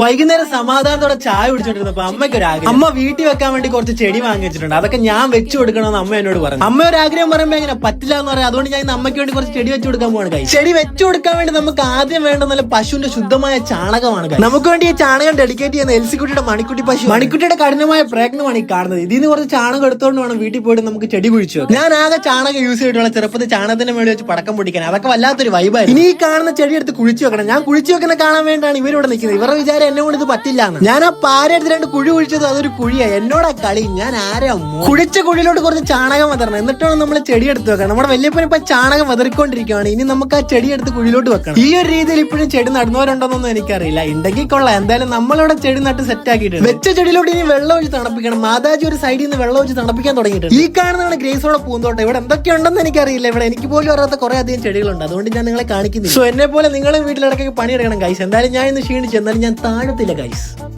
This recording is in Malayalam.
വൈകുന്നേരം സമാധാനത്തോടെ ചായ കുടിച്ചോണ്ടിരുന്നപ്പോ അമ്മയ്ക്ക് ഒരു ആഗ്രഹം അമ്മ വീട്ടിൽ വെക്കാൻ വേണ്ടി കുറച്ച് ചെടി വാങ്ങി വെച്ചിട്ടുണ്ട്. അതൊക്കെ ഞാൻ വെച്ചു കൊടുക്കണമെന്ന് അമ്മ എന്നോട് പറഞ്ഞു. അമ്മ ഒരു ആഗ്രഹം പറയുമ്പോ എങ്ങനെ പറ്റില്ല എന്ന് പറയാം. അതുകൊണ്ട് ഞാൻ അമ്മയ്ക്ക് വേണ്ടി കുറച്ച് ചെടി വെച്ചു കൊടുക്കാൻ പോവാണ് കൈ ചെടി വെച്ചു കൊടുക്കാൻ വേണ്ടി നമുക്ക് ആദ്യം വേണ്ട നല്ല പശുവിന്റെ ശുദ്ധമായ ചാണകമാണ്. നമുക്ക് വേണ്ടി ഈ ചാണകം ഡെഡിക്കേറ്റ് ചെയ്യുന്ന എൽസിക്കുട്ടിയുടെ മണിക്കുട്ടി പശു. മണിക്കുട്ടിയുടെ കഠിനമായ പ്രയത്നമാണ് ഈ കാണുന്നത്. ഇതിൽ നിന്ന് കുറച്ച് ചാണകം എടുത്തോണ്ട് വേണം വീട്ടിൽ പോയിട്ട് നമുക്ക് ചെടി കുഴിച്ചു ഞാൻ ആകെ ചാണകം യൂസ് ചെയ്തിട്ടുള്ള ചെറുപ്പത്തിൽ ചാണകത്തിന്റെ മേളിൽ വെച്ച് പടക്കം പൊടിക്കാൻ അതൊക്കെ വല്ലാത്തൊരു വൈബായി ഇനി ഈ കാണുന്ന ചെടി എടുത്ത് കുഴിച്ചു വെക്കണം. ഞാൻ കുഴിച്ചു വെക്കുന്ന കാണാൻ വേണ്ടിയാണ് ഇവരിവിടെ നിൽക്കുന്നത്. ഇവരുടെ വിചാരം എന്നെ കൊണ്ട് ഇത് പറ്റില്ല ഞാൻ ആ പാര എടുത്ത് രണ്ട് കുഴി കുഴിച്ചത് അതൊരു കുഴിയാ. എന്നോടാ കളി? ഞാൻ ആരാ കുഴിച്ച കുഴിയിലോട്ട് കുറച്ച് ചാണകം വതറണം എന്നിട്ടാണ് നമ്മൾ ചെടി എടുത്ത് വെക്കണം നമ്മുടെ വല്യപ്പൻ ഇപ്പൊ ചാണകം വതറിക്കൊണ്ടിരിക്കുകയാണ്. ഇനി നമുക്ക് ആ ചെടി എടുത്ത് കുഴിയിലോട്ട് വെക്കണം. ഈ ഒരു രീതിയിൽ ഇപ്പോഴും ചെടി നടുന്നവരുണ്ടോന്നൊന്നും എനിക്കറിയില്ല. ഉണ്ടെങ്കിൽ കൊള്ളാം. എന്തായാലും നമ്മളിവിടെ ചെടി നട്ട് സെറ്റ് ആക്കിയിട്ടുണ്ട്. വെച്ച ചെടിയിലോട്ട് ഇനി വെള്ളം ഒഴിച്ച് തണുപ്പിക്കണം. മാതാജി ഒരു സൈഡിൽ നിന്ന് വെള്ളം ഒഴിച്ച് തണുപ്പിക്കാൻ തുടങ്ങിയിട്ടുണ്ട്. ഈ കാണുന്നതാണ് ഗ്രേസോടെ പൂന്തോട്ടം. ഇവിടെ എന്തൊക്കെയുണ്ടെന്ന് എനിക്കറിയില്ല. ഇവിടെ എനിക്ക് പോലും അറിയാത്ത കുറെ അധികം ചെടികളുണ്ട്. അതുകൊണ്ട് ഞാൻ നിങ്ങളെ കാണിക്കുന്നു സോ എന്നെ പോലെ നിങ്ങളും വീട്ടിലിടയ്ക്ക് പണിയെടുക്കണം കൈസ് എന്തായാലും ഞാൻ ഇന്ന് ക്ഷീണിച്ചു. എന്നാലും ഞാൻ താഴത്തില്ല ഗൈസ്